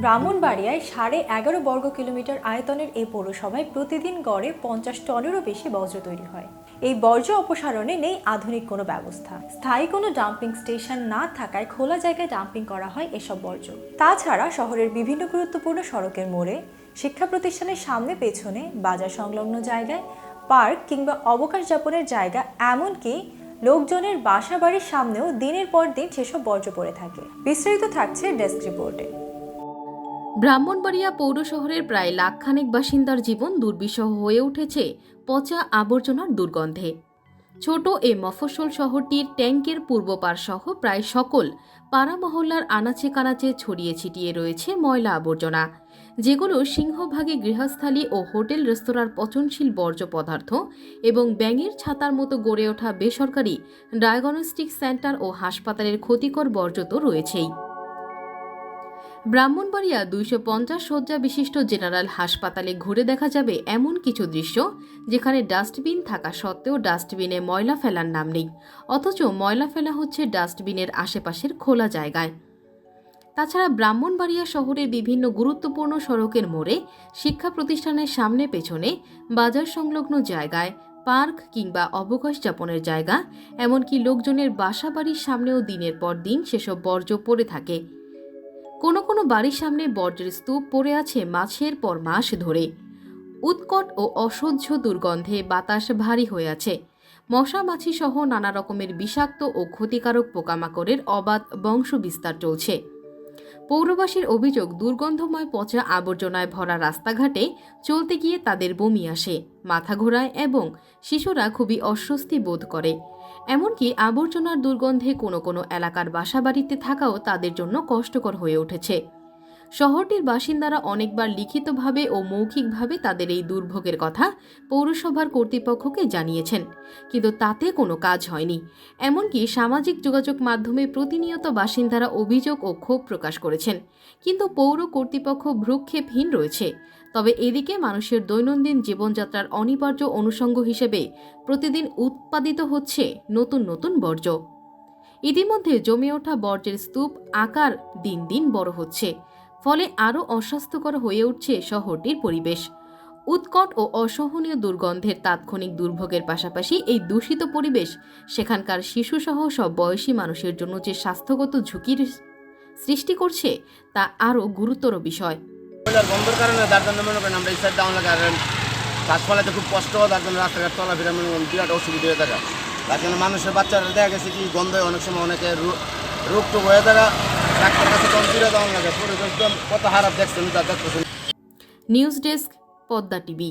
ব্রাহ্মণবাড়িয়ায় সাড়ে এগারো বর্গ কিলোমিটার আয়তনের এই পৌরসভায় প্রতিদিন গড়ে পঞ্চাশ টনেরও বেশি বর্জ্য তৈরি হয়। এই বর্জ্য অপসারণে নেই আধুনিক কোনো ব্যবস্থা। স্থায়ী কোনো ডাম্পিং স্টেশন না থাকায় খোলা জায়গায় ডাম্পিং করা হয় এসব বর্জ্য। তাছাড়া শহরের বিভিন্ন গুরুত্বপূর্ণ সড়কের মোড়ে, শিক্ষা প্রতিষ্ঠানের সামনে পেছনে, বাজার সংলগ্ন জায়গায়, পার্ক কিংবা অবকাশ যাপনের জায়গা, এমনকি লোকজনের বাসা বাড়ির সামনেও দিনের পর দিন সেসব বর্জ্য পড়ে থাকে। বিস্তারিত থাকছে ডেস্ক রিপোর্টে। ব্রাহ্মণবাড়িয়া পৌর শহরের প্রায় লাখখানেক বাসিন্দার জীবন দুর্বিষহ হয়ে উঠেছে পচা আবর্জনার দুর্গন্ধে। ছোট এ মফস্বল শহরটির ট্যাঙ্কের পূর্ব পার সহ প্রায় সকল পাড়া মহল্লার আনাচে কানাচে ছড়িয়ে ছিটিয়ে রয়েছে ময়লা আবর্জনা। যেগুলো সিংহভাগে গৃহস্থালী ও হোটেল রেস্তোরাঁর পচনশীল বর্জ্য পদার্থ এবং ব্যাঙের ছাতার মতো গড়ে ওঠা বেসরকারি ডায়াগনস্টিক সেন্টার ও হাসপাতালের ক্ষতিকর বর্জ্য তো রয়েছেই। ব্রাহ্মণবাড়িয়া দুইশো পঞ্চাশ শয্যা বিশিষ্ট জেনারেল হাসপাতালে ঘুরে দেখা যাবে এমন কিছু দৃশ্য, যেখানে ডাস্টবিন থাকা সত্ত্বেও ডাস্টবিনে ময়লা ফেলার নাম নেই। অথচ ময়লা ফেলা হচ্ছে ডাস্টবিনের আশেপাশের খোলা জায়গায়। তাছাড়া ব্রাহ্মণবাড়িয়া শহরের বিভিন্ন গুরুত্বপূর্ণ সড়কের মোড়ে শিক্ষা প্রতিষ্ঠানের সামনে পেছনে বাজার সংলগ্ন জায়গায় পার্ক কিংবা অবকাশ যাপনের জায়গা, এমনকি লোকজনের বাসা বাড়ির সামনেও দিনের পর দিন সেসব বর্জ্য পড়ে থাকে। কোনো কোনো বাড়ির সামনে বর্জ্যের স্তূপ পড়ে আছে মাসের পর মাস ধরে। উৎকট ও অসহ্য দুর্গন্ধে বাতাস ভারী হয়ে আছে। মশা মাছি সহ নানা রকমের বিষাক্ত ও ক্ষতিকারক পোকামাকড়ের অবাধ বংশ বিস্তার চলছে। পৌরবাসীর অভিযোগ, দুর্গন্ধময় পচা আবর্জনায় ভরা রাস্তাঘাটে চলতে গিয়ে তাদের বমি আসে, মাথা ঘোরায় এবং শিশুরা খুবই অস্বস্তি বোধ করে। এমনকি আবর্জনার দুর্গন্ধে কোনো কোনো এলাকার বাসাবাড়িতে থাকাও তাদের জন্য কষ্টকর হয়ে উঠেছে। শহরটির বাসিন্দারা অনেকবার লিখিতভাবে ও মৌখিকভাবে তাদের এই দুর্ভোগের কথা পৌরসভার কর্তৃপক্ষকে জানিয়েছেন। কিন্তু তাতে কোনো কাজ হয়নি। এমনকি সামাজিক যোগাযোগ মাধ্যমে প্রতিনিয়ত বাসিন্দারা অভিযোগ ও ক্ষোভ প্রকাশ করেছেন। কিন্তু পৌর কর্তৃপক্ষ ভ্রুক্ষেপহীন রয়েছে। তবে এদিকে মানুষের দৈনন্দিন জীবনযাত্রার অনিবার্য অনুষঙ্গ হিসেবে প্রতিদিন উৎপাদিত হচ্ছে নতুন নতুন বর্জ্য। ইতিমধ্যে জমে ওঠা বর্জ্যের স্তূপ আকার দিন দিন বড় হচ্ছে। ফলে আরও অস্বাস্থ্যকর হয়ে উঠছে শহরটির পরিবেশ। উৎকট ও অসহনীয় দুর্গন্ধের তাৎক্ষণিক দুর্ভোগের পাশাপাশি এই দূষিত পরিবেশ সেখানকার শিশুসহ সব বয়সী মানুষের জন্য যে স্বাস্থ্যগত ঝুঁকির সৃষ্টি করছে তা আরও গুরুতর বিষয়। গন্ধের কারণে তার মনে করেন আমরা ডাউন লাগে গাছপালাতে খুব কষ্ট তার জন্য রাস্তাঘাট চলাফেরা মনে করেন বিরাট অসুবিধা হয়ে থাকে। তার জন্য মানুষের বাচ্চারা দেখা গেছে কি গন্ধে অনেক সময় অনেকে রোগ টোগ হয়ে থাকে। কত হারাপ নিউজ ডেস্ক পদ্মা টিভি।